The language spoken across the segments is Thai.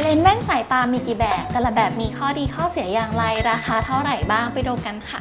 เลนส์แว่นสายตามีกี่แบบ แต่ละแบบมีข้อดีข้อเสียอย่างไร ราคาเท่าไหร่บ้างไปดูกันค่ะ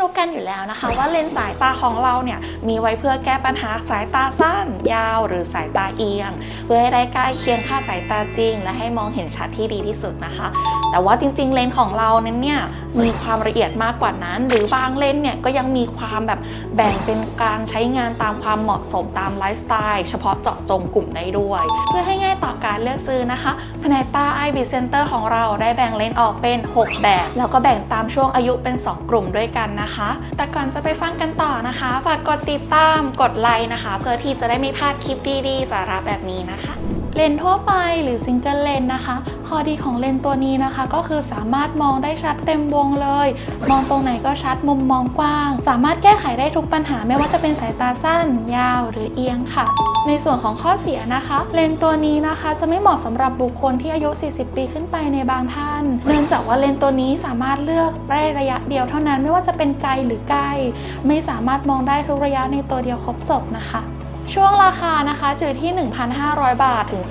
รู้กันอยู่แล้วนะคะ ว่าเลนส์สายตาของเราเนี่ยมีไว้เพื่อแก้ปัญหาสายตาสั้น ยาว หรือสายตาเอียง เพื่อให้ได้ใกล้เคียงค่าสายตาจริง และให้มองเห็นชัดที่ดีที่สุดนะคะ แต่ว่าจริง ๆ เลนส์ของเรานั้นเนี่ยมีความละเอียดมากกว่านั้น หรือบางเลนส์เนี่ยก็ยังมีความแบบแบ่งเป็นการใช้งานตามความเหมาะสมตามไลฟ์สไตล์เฉพาะเจาะจงกลุ่มได้ด้วย เพื่อให้ง่ายต่อการเลือกซื้อนะคะแผนกตา i b Center ของเราได้แบ่งเลนส์ออกเป็น 6 แบบ แล้วก็แบ่งตามช่วงอายุเป็น 2 กลุ่มด้วยกันนะคะแต่ก่อนจะไปฟังกันต่อนะคะ ฝากกดติดตาม กดไลค์นะคะ เพื่อที่จะได้ไม่พลาดคลิปดีๆ สาระแบบนี้นะคะ เลนทั่วไปหรือซิงเกิลเลนนะคะข้อดีของเลนตัวนี้นะคะ ก็คือสามารถมองได้ชัดเต็มวงเลย มองตรงไหนก็ชัดมุมมองกว้าง สามารถแก้ไขได้ทุกปัญหาไม่ว่าจะเป็นสายตาสั้น ยาวหรือเอียงค่ะ ในส่วนของข้อเสียนะคะ เลนตัวนี้นะคะจะไม่เหมาะสำหรับบุคคลที่อายุ 40 ปีขึ้นไปในบางท่าน เนื่องจากว่าเลนตัวนี้สามารถเลือกได้ระยะเดียวเท่านั้นไม่ว่าจะเป็นไกลหรือใกล้ ไม่สามารถมองได้ทุกระยะในตัวเดียวครบจบนะคะ ช่วงราคานะคะจะอยู่ที่ 1,500 บาทถึง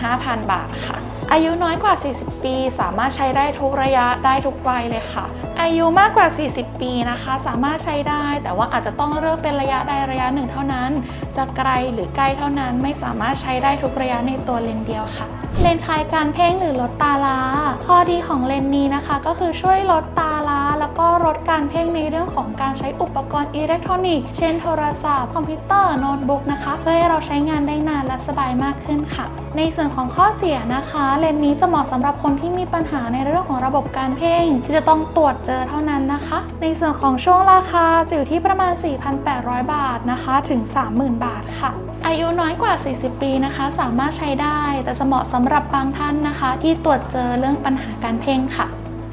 25,000 บาทค่ะ อายุน้อยกว่า 40 ปี สามารถใช้ได้ทุกระยะได้ทุกวัยเลยค่ะ อายุมากกว่า 40 ปีนะคะ สามารถใช้ได้ แต่ว่าอาจจะต้องเลือกเป็นระยะใดระยะหนึ่งเท่านั้น จะไกลหรือใกล้เท่านั้นไม่สามารถใช้ได้ทุกระยะในตัวเลนเดียวค่ะ เลนคลายการเพ่งหรือลดตาลาข้อดีของเลนนี้นะคะ ก็คือช่วยลดตาลา ก็ลดการเพ่งในเรื่องของการใช้อุปกรณ์อิเล็กทรอนิกส์ เช่นโทรศัพท์คอมพิวเตอร์โน้ตบุ๊กนะคะ เพื่อให้เราใช้งานได้นานและสบายมากขึ้นค่ะ ในส่วนของข้อเสียนะคะ เลนส์นี้จะเหมาะสำหรับคนที่มีปัญหาในเรื่องของระบบการเพ่ง ที่จะต้องตรวจเจอเท่านั้นนะคะ ในส่วนของช่วงราคาจะอยู่ที่ประมาณ 4,800 บาทนะคะถึง 30,000 บาทค่ะอายุน้อยกว่า 40 ปีนะคะ สามารถใช้ได้ แต่จะเหมาะสำหรับบางท่านนะคะ ที่ตรวจเจอเรื่องปัญหาการเพ่งค่ะ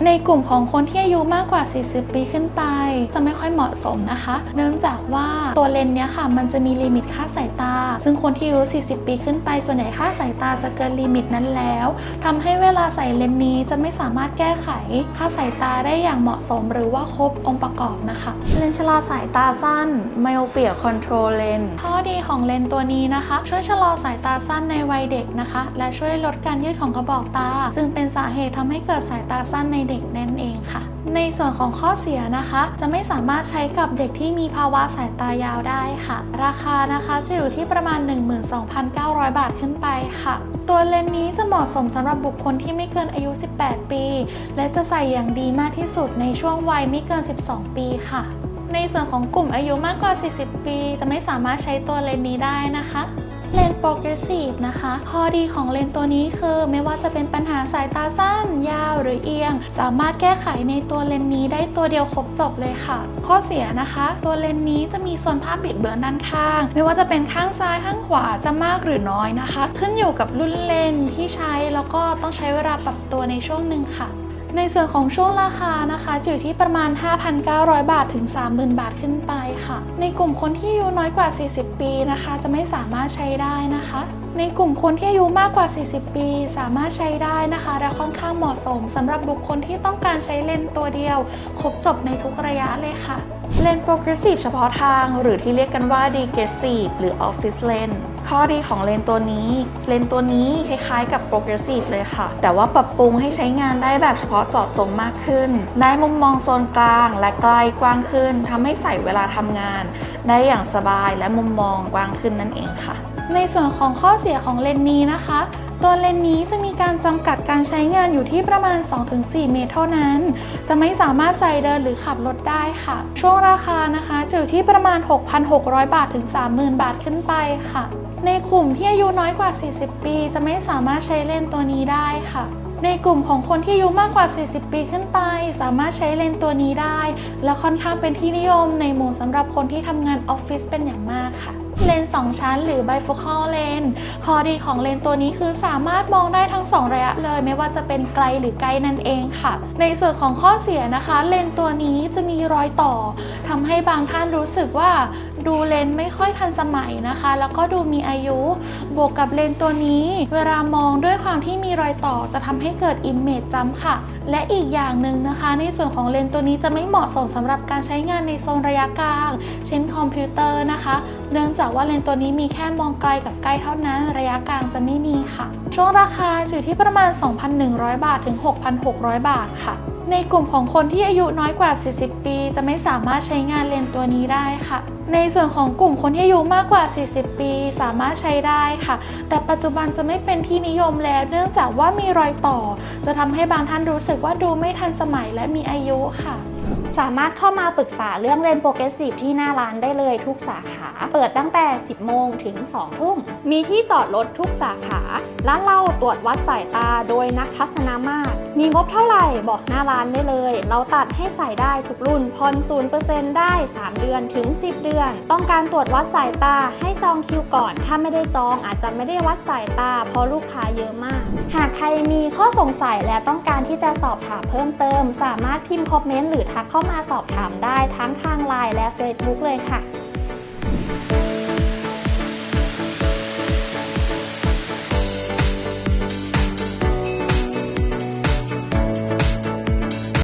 ในกลุ่มของคนที่อายุมากกว่า 40 ปีขึ้นไป จะไม่ค่อยเหมาะสมนะคะ เนื่องจากว่าตัวเลนส์เนี้ยค่ะ มันจะมีลิมิตค่าสายตา ซึ่งคนที่อายุ 40 ปีขึ้นไป ส่วนใหญ่ค่าสายตาจะเกินลิมิตนั้นแล้วทำให้เวลาใส่เลนส์นี้จะไม่สามารถแก้ไขค่าสายตาได้อย่างเหมาะสม หรือว่าครบองค์ประกอบนะคะ เลนส์ชะลอสายตาสั้น myopia control lens ข้อดีของเลนส์ตัวนี้นะคะ ช่วยชะลอสายตาสั้นในวัยเด็กนะคะ และช่วยลดการยืดของกระบอกตา ซึ่งเป็นสาเหตุทำให้เกิดสายตาสั้นในเด็กนั่นเองค่ะ ในส่วนของข้อเสียนะคะ จะไม่สามารถใช้กับเด็กที่มีภาวะสายตายาวได้ค่ะ ราคานะคะจะอยู่ที่ประมาณ 12,900 บาทขึ้นไปค่ะ ตัวเลนส์นี้จะเหมาะสมสำหรับบุคคลที่ไม่เกินอายุ 18 ปี และจะใส่อย่างดีมากที่สุดในช่วงวัยไม่เกิน 12 ปีค่ะในส่วนของกลุ่มอายุมากกว่า 40 ปี จะไม่สามารถใช้ตัวเลนส์นี้ได้นะคะ เลนส์โปรเกรสซีฟนะคะ ข้อดีของเลนส์ตัวนี้คือ ไม่ว่าจะเป็นปัญหาสายตาสั้น ยาวหรือเอียง สามารถแก้ไขในตัวเลนส์นี้ได้ตัวเดียวครบจบเลยค่ะ ข้อเสียนะคะ ตัวเลนส์นี้จะมีโซนภาพบิดเบือนด้านข้าง ไม่ว่าจะเป็นข้างซ้ายข้างขวาจะมากหรือน้อยนะคะ ขึ้นอยู่กับรุ่นเลนส์ที่ใช้แล้วก็ต้องใช้เวลาปรับตัวในช่วงหนึ่งค่ะ ในส่วนของช่วงราคานะคะจะอยู่ที่ประมาณ 5,900 บาทถึง 30,000 บาทขึ้นไปค่ะ ในกลุ่มคนที่อายุน้อยกว่า 40 ปีนะคะ จะไม่สามารถใช้ได้นะคะ ในกลุ่มคนที่อายุมากกว่า 40 ปี สามารถใช้ได้นะคะ และค่อนข้างเหมาะสมสำหรับบุคคลที่ต้องการใช้เลนส์ตัวเดียว ครบจบในทุกระยะเลยค่ะ เลนส์ progressive เฉพาะทาง หรือที่เรียกกันว่า degressive หรือ office lens ข้อดีของเลนส์ตัวนี้ เลนส์ตัวนี้คล้ายๆกับ progressive เลยค่ะ แต่ว่าปรับปรุงให้ใช้งานได้แบบเฉพาะเจาะจงมากขึ้น ได้มุมมองโซนกลางและไกลกว้างขึ้นทำให้ใส่เวลาทำงาน ได้อย่างสบายและมุมมองกว้างขึ้นนั่นเองค่ะ ในส่วนของข้อเสียของเลนส์นี้นะคะ ตัวเลนส์นี้จะมีการจำกัดการใช้งานอยู่ที่ประมาณ 2-4 เมตรเท่านั้น จะไม่สามารถใส่เดินหรือขับรถได้ค่ะ ช่วงราคานะคะจะอยู่ที่ประมาณ 6,600 บาทถึง 30,000 บาทขึ้นไปค่ะ ในกลุ่มที่อายุน้อยกว่า 40 ปี จะไม่สามารถใช้เลนส์ตัวนี้ได้ค่ะในกลุ่มของคนที่อายุมากกว่า 40 ปีขึ้นไป สามารถใช้เลนส์ตัวนี้ได้ และค่อนข้างเป็นที่นิยมในหมู่สำหรับคนที่ทำงานออฟฟิศเป็นอย่างมากค่ะ เลนส์2ชั้น หรือ bifocal lens ข้อดีของเลนส์ตัวนี้คือสามารถมองได้ทั้ง 2 ระยะเลย ไม่ว่าจะเป็นไกลหรือใกล้นั่นเองค่ะ ในส่วนของข้อเสียนะคะ เลนส์ตัวนี้จะมีรอยต่อทำให้บางท่านรู้สึกว่าดูเลนส์ไม่ค่อยทันสมัยนะคะ แล้วก็ดูมีอายุ บวกกับเลนส์ตัวนี้ เวลามองด้วยความที่มีรอยต่อจะทำให้เกิด image จำค่ะ และอีกอย่างหนึ่งนะคะ ในส่วนของเลนส์ตัวนี้จะไม่เหมาะสมสำหรับการใช้งานในโซนระยะกลาง เช่นคอมพิวเตอร์นะคะ เนื่องจากว่าเลนส์ตัวนี้มีแค่มองไกลกับใกล้เท่านั้นระยะกลางจะไม่มีค่ะ ช่วงราคาอยู่ที่ประมาณ 2,100 บาทถึง 6,600 บาทค่ะ ในกลุ่มของคนที่อายุน้อยกว่า 40 ปี จะไม่สามารถใช้งานเลนส์ตัวนี้ได้ค่ะ ในส่วนของกลุ่มคนที่อายุมากกว่า 40 ปี สามารถใช้ได้ค่ะ แต่ปัจจุบันจะไม่เป็นที่นิยมแล้ว เนื่องจากว่ามีรอยต่อ จะทำให้บางท่านรู้สึกว่าดูไม่ทันสมัยและมีอายุค่ะ สามารถเข้ามาปรึกษาเรื่องเลนโปรเกรสซีฟที่หน้าร้านได้เลยทุกสาขา เปิดตั้งแต่ 10 โมงถึง 2 ทุ่ม มีที่จอดรถทุกสาขา ร้านเราตรวจวัดสายตาโดยนักทัศนามาตร มีงบเท่าไหร่บอกหน้าร้านได้เลย เราตัดให้ใส่ได้ทุกรุ่นผ่อน0%ได้ 3 เดือนถึง 10 เดือน ต้องการตรวจวัดสายตาให้จองคิวก่อน ถ้าไม่ได้จองอาจจะไม่ได้วัดสายตา เพราะลูกค้าเยอะมาก หากใครมีข้อสงสัยและต้องการที่จะสอบถามเพิ่มเติม สามารถพิมพ์คอมเมนต์หรือทักเข้ามาสอบถามได้ทั้งทางไลน์และ Facebook เลยค่ะ